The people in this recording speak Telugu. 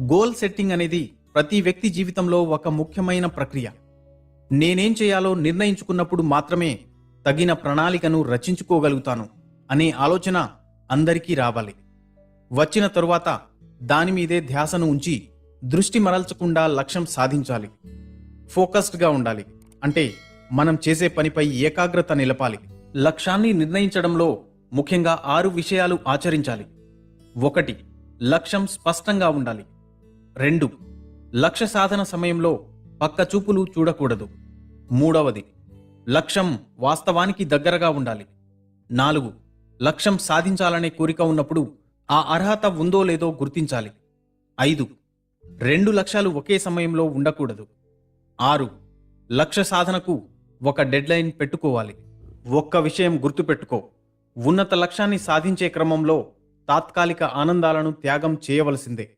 గోల్ సెట్టింగ్ అనేది ప్రతి వ్యక్తి జీవితంలో ఒక ముఖ్యమైన ప్రక్రియ. నేనేం చేయాలో నిర్ణయించుకున్నప్పుడు మాత్రమే తగిన ప్రణాళికను రచించుకోగలుగుతాను అనే ఆలోచన అందరికీ రావాలి. వచ్చిన తరువాత దానిమీదే ధ్యాసను ఉంచి దృష్టి మరల్చకుండా లక్ష్యం సాధించాలి. ఫోకస్డ్గా ఉండాలి. అంటే మనం చేసే పనిపై ఏకాగ్రత నిలపాలి. లక్ష్యాన్ని నిర్ణయించడంలో ముఖ్యంగా ఆరు విషయాలు ఆచరించాలి. ఒకటి లక్ష్యం స్పష్టంగా ఉండాలి. రెండు. లక్ష్య సాధన సమయంలో పక్క చూపులు చూడకూడదు. మూడవది లక్ష్యం వాస్తవానికి దగ్గరగా ఉండాలి. నాలుగు లక్ష్యం సాధించాలనే కోరిక ఉన్నప్పుడు ఆ అర్హత ఉందో లేదో గుర్తించాలి. ఐదు రెండు లక్ష్యాలు ఒకే సమయంలో ఉండకూడదు. ఆరు లక్ష్య సాధనకు ఒక డెడ్లైన్ పెట్టుకోవాలి. ఒక్క విషయం గుర్తుపెట్టుకో. ఉన్నత లక్ష్యాన్ని సాధించే క్రమంలో తాత్కాలిక ఆనందాలను త్యాగం చేయవలసిందే.